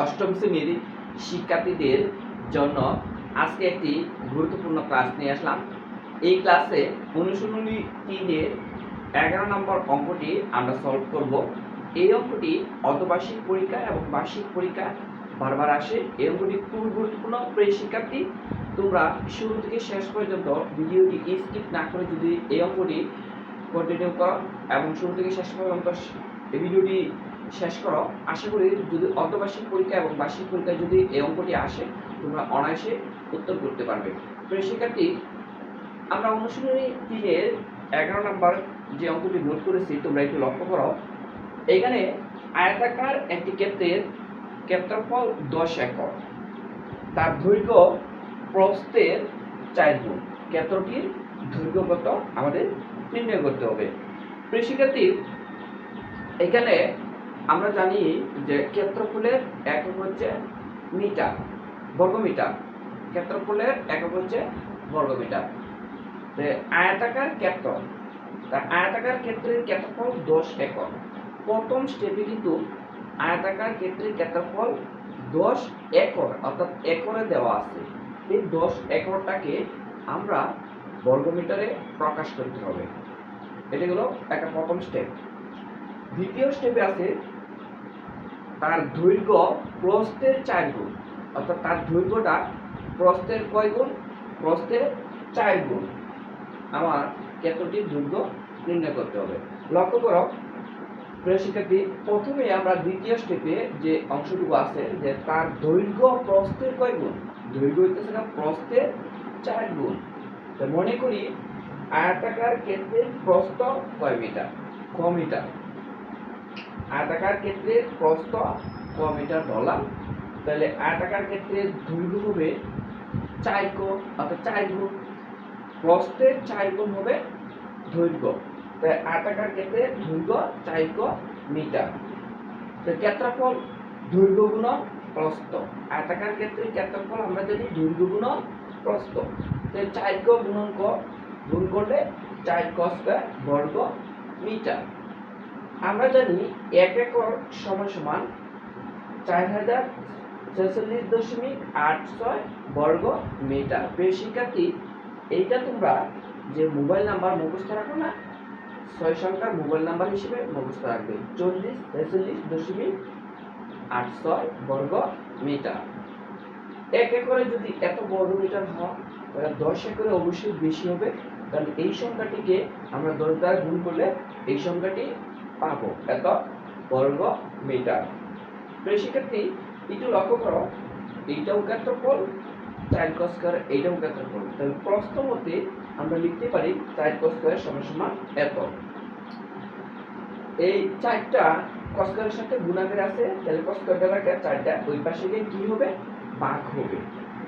অষ্টম শ্রেণির শিক্ষার্থীদের জন্য আজকে একটি গুরুত্বপূর্ণ ক্লাস নিয়ে আসলাম। এই ক্লাসে অনুশীলনী তিনের এগারো নম্বর অঙ্কটি আমরা সলভ করব। এই অঙ্কটি অর্ধবার্ষিক পরীক্ষা এবং বার্ষিক পরীক্ষা বারবার আসে। এই অঙ্কটি খুবই গুরুত্বপূর্ণ। প্রিয় শিক্ষার্থী, তোমরা শুরু থেকে শেষ পর্যন্ত ভিডিওটি স্কিপ না করে যদি এই অঙ্কটি কন্টিনিউ করো এবং শুরু থেকে শেষ পর্যন্ত ভিডিওটি শেষ করো। আশা করি যদি অর্ধবার্ষিক পরীক্ষা এবং বার্ষিক পরীক্ষায় যদি এই অঙ্কটি আসে, তোমরা অনায়াসে উত্তর করতে পারবে। প্রিয় শিক্ষার্থী, আমরা অনুশীলনী তিনের এগারো নম্বর যে অঙ্কটি নোট করেছি, তোমরা একটু লক্ষ্য করো। এখানে আয়তাকার একটি ক্ষেত্রের ক্ষেত্রফল দশ একর তার দৈর্ঘ্য প্রস্থের চার গুণ। ক্ষেত্রটির দৈর্ঘ্য কত? আমাদের নির্ণয় করতে হবে। প্রিয় শিক্ষার্থী, এখানে আমরা জানি যে ক্ষেত্রফলের একক হচ্ছে মিটার, বর্গমিটার। ক্ষেত্রফলের একক হচ্ছে বর্গমিটার। আয়তাকার ক্ষেত্র তা আয়তাকার ক্ষেত্রের ক্ষেত্রফল দশ একর প্রথম স্টেপে কিন্তু আয়তাকার ক্ষেত্রের ক্ষেত্রফল দশ একর, অর্থাৎ একরে দেওয়া আছে। এই দশ একরটাকে আমরা বর্গমিটারে প্রকাশ করতে হবে। এটা হলো একটা প্রথম স্টেপ দ্বিতীয় স্টেপে আছে তার দৈর্ঘ্য প্রস্থের চার গুণ। অর্থাৎ তার দৈর্ঘ্যটা প্রস্থের কয় গুণ? প্রস্থের চার গুণ। আমার ক্ষেত্রটির দৈর্ঘ্য নির্ণয় করতে হবে। লক্ষ্য করো, প্রিয় শিক্ষার্থী, প্রথমে আমরা দ্বিতীয় স্টেপে যে অংশটুকু আছে, যে তার দৈর্ঘ্য প্রস্থের কয় গুণ? দৈর্ঘ্য হইতেছে না, প্রস্থের চার গুণ। মনে করি, আয়তাকার ক্ষেত্রের প্রস্থ কয় মিটার? ক মিটার। আয়তাকার ক্ষেত্রে প্রস্থ ক মিটার ধরলাম তাহলে আয়তাকার ক্ষেত্রের দৈর্ঘ্য হবে চার ক, অর্থাৎ চার গুণ। প্রস্থের চার গুণ হবে দৈর্ঘ্য। তাই আয়তাকার ক্ষেত্রে দৈর্ঘ্য চার ক মিটার তো ক্ষেত্রফল দৈর্ঘ্য গুণ প্রস্থ আয়তাকার ক্ষেত্রে ক্ষেত্রফল আমরা জানি দৈর্ঘ্য গুণ প্রস্থ তো। চার ক গুণন গুণ করলে চার ক বর্গ মিটার আমরা জানি এক একর সমান সমান চার হাজার ছেচল্লিশ দশমিক আট ছয় বর্গ মিটার। প্রিয় শিক্ষার্থী, এইটা তোমরা যে মোবাইল নাম্বার মুখস্থ রাখো না, ছয় সংখ্যার মোবাইল নাম্বার হিসেবে মুখস্থ রাখবে। চল্লিশ ছেচল্লিশ দশমিক আট ছয় বর্গ মিটার। এক একরে যদি এত বর্গ মিটার হয়, তাহলে দশ একরে অবশ্যই বেশি হবে, কারণ এই সংখ্যাটিকে আমরা দশ দ্বারা গুণ করলে এই সংখ্যাটি পাবো। এত বর্গ মিটার। প্রিয় শিক্ষার্থী একটু লক্ষ্য করো এইটাও ক্ষেত্রফল চার কস্কার এইটাও ক্ষেত্রফল তাহলে প্রস্থ মতে আমরা লিখতে পারি চার কস্কার সমান সমান এত এই চারটা কস্কারের সাথে গুণাকার আছে, তাহলে কস্কার দ্বারা চারটা ওই পাশে গিয়ে কি হবে? ভাগ হবে।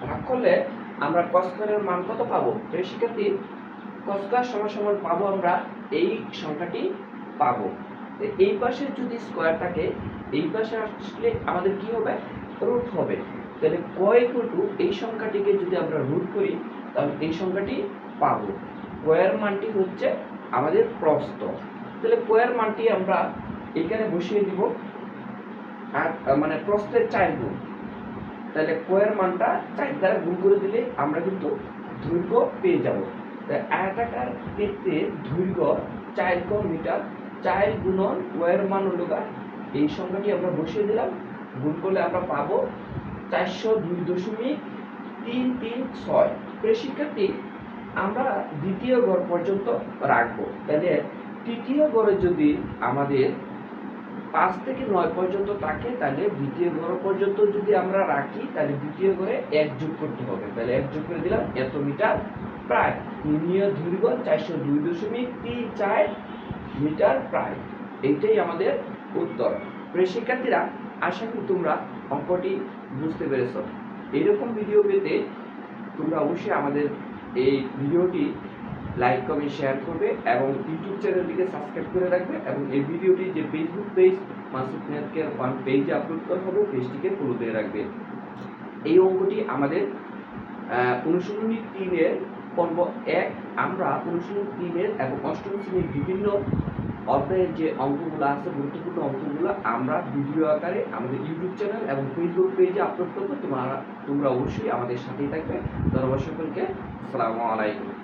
ভাগ করলে আমরা কস্কারের মান কত পাবো? প্রিয় শিক্ষার্থী কস্কার সমান সমান পাবো আমরা এই সংখ্যাটি পাবো। তো এই পাশে যদি স্কোয়ার থাকে, এই পাশে আসলে আমাদের কি হবে? রুট হবে। তাহলে কয় টু এই সংখ্যাটিকে যদি আমরা রুট করি, তাহলে এই সংখ্যাটি পাবো। কয়ের মানটি হচ্ছে আমাদের প্রস্থ। তাহলে কয়ের মানটি আমরা এখানে বসিয়ে দিব। আর মানে প্রস্থের চার গুণ। তাহলে কয়ের মানটা চার দ্বারা গুণ করে দিলে আমরা কিন্তু দৈর্ঘ্য পেয়ে যাব। তাই আয়তাকার ক্ষেত্রে দৈর্ঘ্য চার মিটার চার গুণন ওয়ের মান হলো গা, এই সংখ্যাটি আমরা বসিয়ে দিলাম। গুণ করলে আমরা পাবো চারশো দুই দশমিক তিন তিন ছয়। প্রিয় শিক্ষার্থী আমরা দ্বিতীয় ঘর পর্যন্ত রাখব। তাহলে তৃতীয় ঘরে যদি আমাদের পাঁচ থেকে নয় পর্যন্ত থাকে তাহলে দ্বিতীয় ঘর পর্যন্ত যদি আমরা রাখি তাহলে দ্বিতীয় ঘরে এক যোগ করতে হবে। তাহলে এক যোগ করে দিলাম এত মিটার। প্রায় নির্ণীয় দৈর্ঘ্য চারশো দুই দশমিক তিন চার। মিটার প্রায় এইটাই আমাদের উত্তর। প্রিয় শিক্ষার্থীরা, আশা করি তোমরা অঙ্কটি বুঝতে পেরেছ। এইরকম ভিডিও পেতে তোমরা অবশ্যই আমাদের এই ভিডিওটি লাইক কমেন্ট শেয়ার করবে এবং ইউটিউব চ্যানেলটিকে সাবস্ক্রাইব করে রাখবে এবং এই ভিডিওটি যে ফেসবুক পেজ মাসুদ নেটকের ওয়ান পেজে আপলোড করা হবে পেজটিকে ফলো দিয়ে রাখবে। এই অঙ্কটি আমাদের অনুশীলনী তিনের পর্ব এক, আমরা অনুশীলন তিনের এবং অষ্টম শ্রেণির বিভিন্ন অধ্যায়ের যে অঙ্কগুলো আছে, গুরুত্বপূর্ণ অঙ্কগুলো আমরা ভিডিও আকারে আমাদের ইউটিউব চ্যানেল এবং ফেসবুক পেজে আপলোড করব। তোমরা তোমরা অবশ্যই আমাদের সাথেই থাকবে। ধন্যবাদ সকলকে। আসসালামু আলাইকুম।